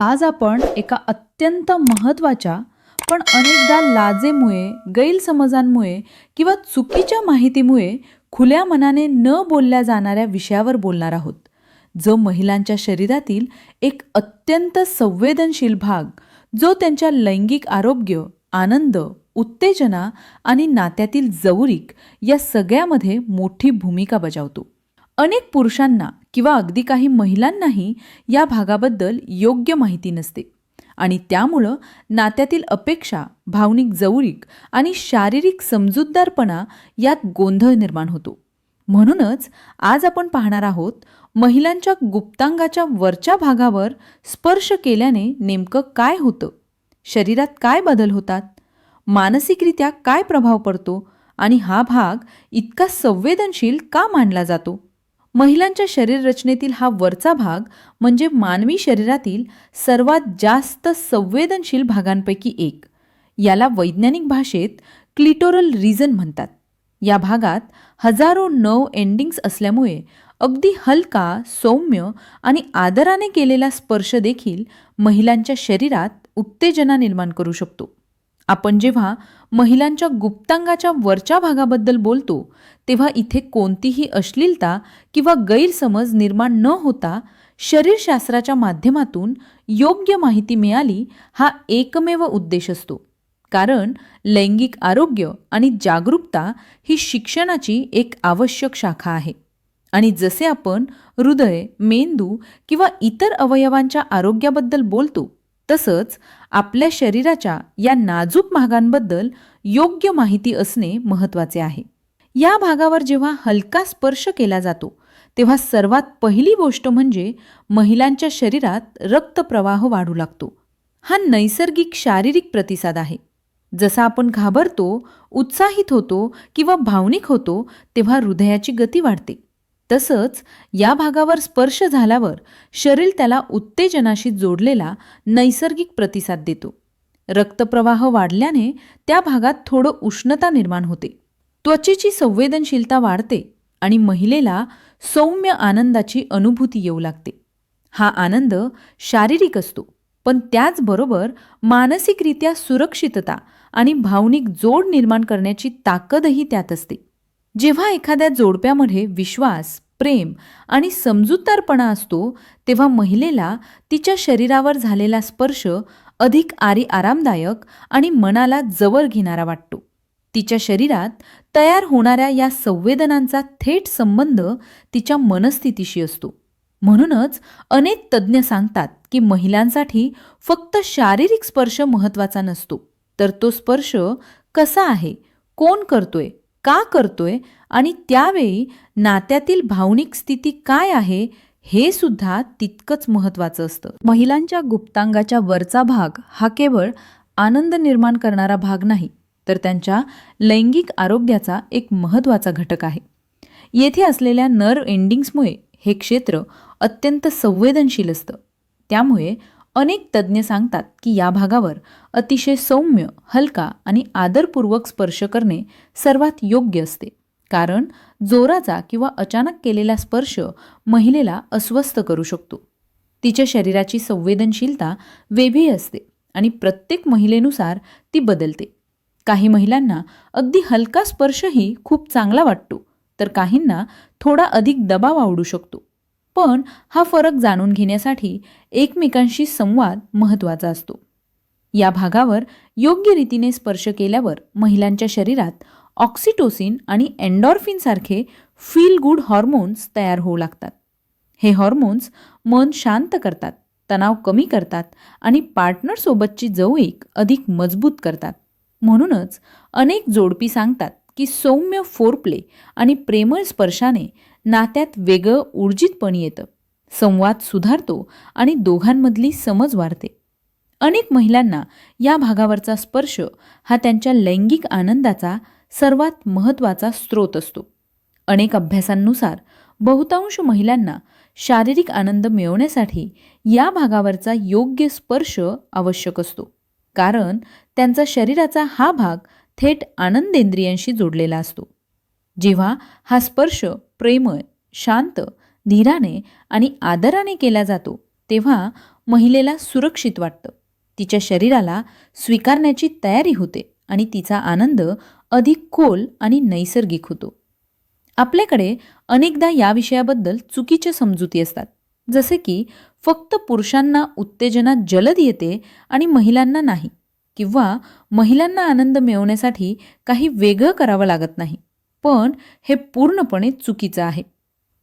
आज आपण एका अत्यंत महत्त्वाच्या पण अनेकदा लाजेमुळे गैरसमजांमुळे किंवा चुकीच्या माहितीमुळे खुल्या मनाने न बोलल्या जाणाऱ्या विषयावर बोलणार आहोत जो महिलांच्या शरीरातील एक अत्यंत संवेदनशील भाग जो त्यांच्या लैंगिक आरोग्य आनंद उत्तेजना आणि नात्यातील जवळीक या सगळ्यामध्ये मोठी भूमिका बजावतो. अनेक पुरुषांना किंवा अगदी काही महिलांनाही या भागाबद्दल योग्य माहिती नसते. आणि त्यामुळं नात्यातील अपेक्षा भावनिक जवळीक आणि शारीरिक समजूतदारपणा यात गोंधळ निर्माण होतो. म्हणूनच आज आपण पाहणार आहोत महिलांच्या गुप्तांगाच्या वरच्या भागावर स्पर्श केल्याने नेमकं काय होतं? शरीरात काय बदल होतात? मानसिकरित्या काय प्रभाव पडतो? आणि हा भाग इतका संवेदनशील का मानला जातो? महिलांच्या शरीर रचनेतील हा वरचा भाग म्हणजे मानवी शरीरातील सर्वात जास्त संवेदनशील भागांपैकी एक. याला वैज्ञानिक भाषेत क्लिटोरल रिजन म्हणतात. या भागात हजारो नव एंडिंग्स असल्यामुळे अगदी हलका सौम्य आणि आदराने केलेला स्पर्श देखील महिलांच्या शरीरात उत्तेजना निर्माण करू शकतो. आपण जेव्हा महिलांच्या गुप्तांगाच्या वरच्या भागाबद्दल बोलतो तेव्हा इथे कोणतीही अश्लीलता किंवा गैरसमज निर्माण न होता शरीरशास्त्राच्या माध्यमातून योग्य माहिती मिळाली हा एकमेव उद्देश असतो. कारण लैंगिक आरोग्य आणि जागरूकता ही शिक्षणाची एक आवश्यक शाखा आहे. आणि जसे आपण हृदय मेंदू किंवा इतर अवयवांच्या आरोग्याबद्दल बोलतो तसंच आपल्या शरीराच्या या नाजूक भागांबद्दल योग्य माहिती असणे महत्त्वाचे आहे. या भागावर जेव्हा हलका स्पर्श केला जातो तेव्हा सर्वात पहिली गोष्ट म्हणजे महिलांच्या शरीरात रक्तप्रवाह वाढू लागतो. हा नैसर्गिक शारीरिक प्रतिसाद आहे. जसा आपण घाबरतो उत्साहित होतो किंवा भावनिक होतो तेव्हा हृदयाची गती वाढते. तसंच या भागावर स्पर्श झाल्यावर शरीर त्याला उत्तेजनाशी जोडलेला नैसर्गिक प्रतिसाद देतो. रक्तप्रवाह वाढल्याने त्या भागात थोडं उष्णता निर्माण होते. त्वचेची संवेदनशीलता वाढते आणि महिलेला सौम्य आनंदाची अनुभूती येऊ लागते. हा आनंद शारीरिक असतो पण त्याचबरोबर मानसिकरित्या सुरक्षितता आणि भावनिक जोड निर्माण करण्याची ताकदही त्यात असते. जेव्हा एखाद्या जोडप्यामध्ये विश्वास प्रेम आणि समजूतदारपणा असतो तेव्हा महिलेला तिच्या शरीरावर झालेला स्पर्श अधिक आरी आरामदायक आणि मनाला जवळ घेणारा वाटतो. तिच्या शरीरात तयार होणाऱ्या या संवेदनांचा थेट संबंध तिच्या मनस्थितीशी असतो. म्हणूनच अनेक तज्ज्ञ सांगतात की महिलांसाठी फक्त शारीरिक स्पर्श महत्त्वाचा नसतो. तर तो स्पर्श कसा आहे? कोण करतोय? का करतोय आणि त्यावेळी नात्यातील भावनिक स्थिती काय आहे हे सुद्धा तितकंच महत्त्वाचं असतं. महिलांच्या गुप्तांगाच्या वरचा भाग हा केवळ आनंद निर्माण करणारा भाग नाही तर त्यांच्या लैंगिक आरोग्याचा एक महत्त्वाचा घटक आहे. येथे असलेल्या नर्व एंडिंग्समुळे हे क्षेत्र अत्यंत संवेदनशील असतं. त्यामुळे अनेक तज्ज्ञ सांगतात की या भागावर अतिशय सौम्य हलका आणि आदरपूर्वक स्पर्श करणे सर्वात योग्य असते. कारण जोराचा किंवा अचानक केलेला स्पर्श महिलेला अस्वस्थ करू शकतो. तिच्या शरीराची संवेदनशीलता वेगळी असते आणि प्रत्येक महिलेनुसार ती बदलते. काही महिलांना अगदी हलका स्पर्शही खूप चांगला वाटतो तर काहींना थोडा अधिक दबाव आवडू शकतो. पण हा फरक जाणून घेण्यासाठी एकमेकांशी संवाद महत्त्वाचा असतो. या भागावर योग्य रीतीने स्पर्श केल्यावर महिलांच्या शरीरात ऑक्सिटोसिन आणि एन्डॉर्फिनसारखे फील गुड हॉर्मोन्स तयार होऊ लागतात. हे हॉर्मोन्स मन शांत करतात तणाव कमी करतात आणि पार्टनरसोबतची जवळीक अधिक मजबूत करतात. म्हणूनच अनेक जोडपी सांगतात की सौम्य फोरप्ले आणि प्रेमळ स्पर्शाने नात्यात वेगळं ऊर्जितपण येतं. संवाद सुधारतो आणि दोघांमधली समज वाढते. अनेक महिलांना या भागावरचा स्पर्श हा त्यांच्या लैंगिक आनंदाचा सर्वात महत्त्वाचा स्रोत असतो. अनेक अभ्यासांनुसार बहुतांश महिलांना शारीरिक आनंद मिळवण्यासाठी या भागावरचा योग्य स्पर्श आवश्यक असतो. कारण त्यांचा शरीराचा हा भाग थेट आनंदेंद्रियांशी जोडलेला असतो. जेव्हा हा स्पर्श प्रेमळ शांत धीराने आणि आदराने केला जातो तेव्हा महिलेला सुरक्षित वाटतं. तिच्या शरीराला स्वीकारण्याची तयारी होते आणि तिचा आनंद अधिक खोल आणि नैसर्गिक होतो. आपल्याकडे अनेकदा या विषयाबद्दल चुकीच्या समजुती असतात जसे की फक्त पुरुषांना उत्तेजना जलद येते आणि महिलांना नाही किंवा महिलांना आनंद मिळवण्यासाठी काही वेगळं करावं लागत नाही. पण हे पूर्णपणे चुकीचं आहे.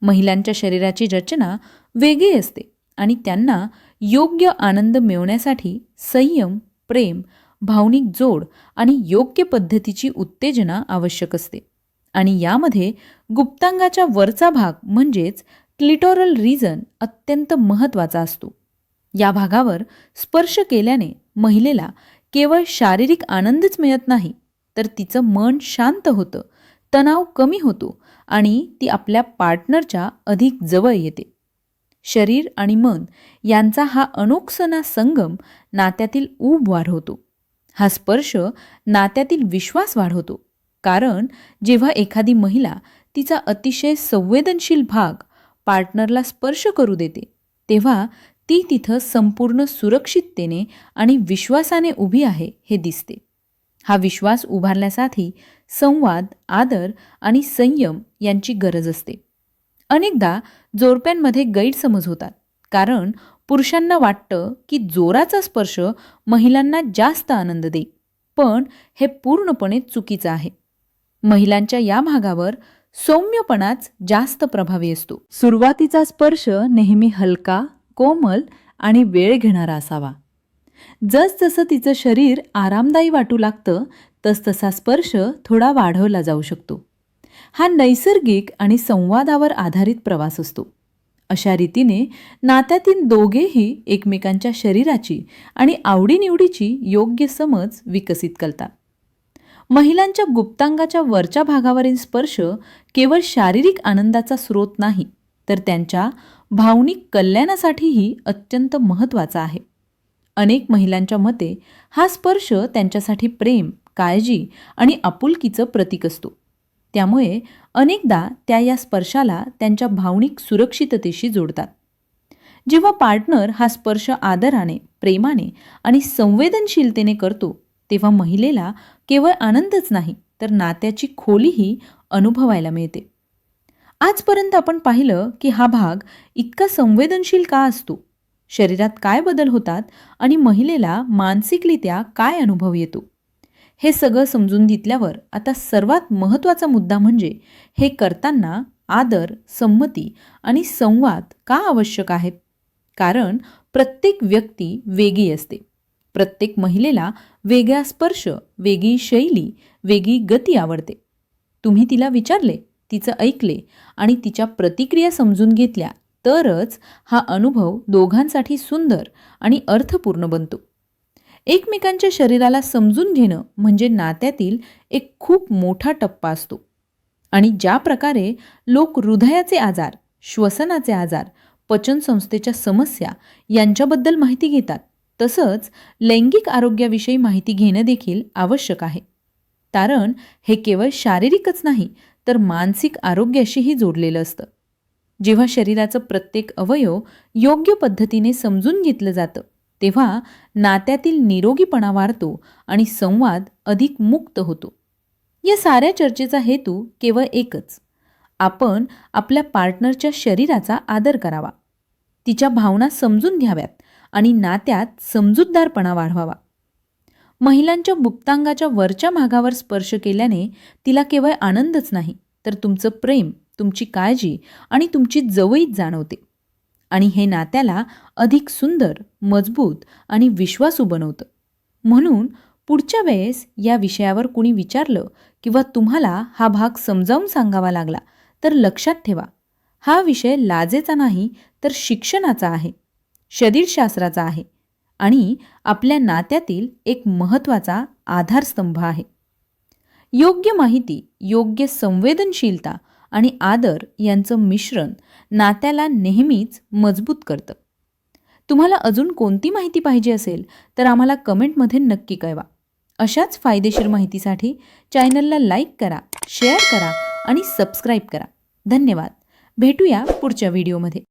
महिलांच्या शरीराची रचना वेगळी असते आणि त्यांना योग्य आनंद मिळवण्यासाठी संयम प्रेम भावनिक जोड आणि योग्य पद्धतीची उत्तेजना आवश्यक असते. आणि यामध्ये गुप्तांगाच्या वरचा भाग म्हणजेच क्लिटोरल रिजन अत्यंत महत्त्वाचा असतो. या भागावर स्पर्श केल्याने महिलेला केवळ शारीरिक आनंदच मिळत नाही तर तिचं मन शांत होतं तणाव कमी होतो आणि ती आपल्या पार्टनरच्या अधिक जवळ येते. शरीर आणि मन यांचा हा अनोखसना संगम नात्यातील ऊब वाढवतो हा स्पर्श नात्यातील विश्वास वाढवतो कारण जेव्हा एखादी महिला तिचा अतिशय संवेदनशील भाग पार्टनरला स्पर्श करू देते तेव्हा ती तिथं संपूर्ण सुरक्षिततेने आणि विश्वासाने उभी आहे हे दिसते. हा विश्वास उभारण्यासाठी संवाद आदर आणि संयम यांची गरज असते. अनेकदा जोडप्यांमध्ये गैरसमज होतात कारण पुरुषांना वाटतं की जोराचा स्पर्श महिलांना जास्त आनंद देईल पण हे पूर्णपणे चुकीचं आहे. महिलांच्या या भागावर सौम्यपणाच जास्त प्रभावी असतो. सुरुवातीचा स्पर्श नेहमी हलका कोमल आणि वेळ घेणारा असावा. जसजसं तिचं शरीर आरामदायी वाटू लागतं तसतसा स्पर्श थोडा वाढवला जाऊ शकतो. हा नैसर्गिक आणि संवादावर आधारित प्रवास असतो. अशा रीतीने नात्यातील दोघेही एकमेकांच्या शरीराची आणि आवडीनिवडीची योग्य समज विकसित करतात. महिलांच्या गुप्तांगाच्या वरच्या भागावरील स्पर्श केवळ शारीरिक आनंदाचा स्रोत नाही तर त्यांच्या भावनिक कल्याणासाठीही अत्यंत महत्त्वाचा आहे. अनेक महिलांच्या मते हा स्पर्श त्यांच्यासाठी प्रेम काळजी आणि आपुलकीचं प्रतीक असतो. त्यामुळे अनेकदा त्या या स्पर्शाला त्यांच्या भावनिक सुरक्षिततेशी जोडतात. जेव्हा पार्टनर हा स्पर्श आदराने प्रेमाने आणि संवेदनशीलतेने करतो तेव्हा महिलेला केवळ आनंदच नाही तर नात्याची खोलीही अनुभवायला मिळते. आजपर्यंत आपण पाहिलं की हा भाग इतका संवेदनशील का असतो? शरीरात काय बदल होतात आणि महिलेला मानसिकरित्या काय अनुभव येतो? हे सगळं समजून घेतल्यावर आता सर्वात महत्त्वाचा मुद्दा म्हणजे हे करताना आदर संमती आणि संवाद का आवश्यक आहेत? कारण प्रत्येक व्यक्ती वेगळी असते. प्रत्येक महिलेला वेगळा स्पर्श वेगळी शैली वेगळी गती आवडते. तुम्ही तिला विचारले तिचं ऐकले आणि तिच्या प्रतिक्रिया समजून घेतल्या तरच हा अनुभव दोघांसाठी सुंदर आणि अर्थपूर्ण बनतो. एकमेकांच्या शरीराला समजून घेणं म्हणजे नात्यातील एक खूप मोठा टप्पा असतो. आणि ज्या प्रकारे लोक हृदयाचे आजार श्वसनाचे आजार पचनसंस्थेच्या समस्या यांच्याबद्दल माहिती घेतात तसंच लैंगिक आरोग्याविषयी माहिती घेणं देखील आवश्यक आहे. कारण हे केवळ शारीरिकच नाही तर मानसिक आरोग्याशीही जोडलेलं असतं. जेव्हा शरीराचं प्रत्येक अवयव योग्य पद्धतीने समजून घेतलं जातं तेव्हा नात्यातील निरोगीपणा वाढतो आणि संवाद अधिक मुक्त होतो. या साऱ्या चर्चेचा हेतू केवळ एकच आपण आपल्या पार्टनरच्या शरीराचा आदर करावा. तिच्या भावना समजून घ्याव्यात आणि नात्यात समजूतदारपणा वाढवावा. महिलांच्या गुप्तांगाच्या वरच्या भागावर स्पर्श केल्याने तिला केवळ आनंदच नाही तर तुमचं प्रेम तुमची काळजी आणि तुमची जवळीक जाणवते. आणि हे नात्याला अधिक सुंदर मजबूत आणि विश्वासू बनवतं. म्हणून पुढच्या वेळेस या विषयावर कुणी विचारलं किंवा तुम्हाला हा भाग समजावून सांगावा लागला तर लक्षात ठेवा. हा विषय लाजेचा नाही तर शिक्षणाचा आहे शरीरशास्त्राचा आहे आणि आपल्या नात्यातील एक महत्त्वाचा आधारस्तंभ आहे. योग्य माहिती योग्य संवेदनशीलता आणि आदर यांचं मिश्रण नात्याला नेहमीच मजबूत करतं. तुम्हाला अजून कोणती माहिती पाहिजे असेल तर आम्हाला कमेंटमध्ये नक्की कळवा. अशाच फायदेशीर माहितीसाठी चॅनलला लाईक करा शेअर करा आणि सबस्क्राईब करा. धन्यवाद. भेटूया पुढच्या व्हिडिओमध्ये.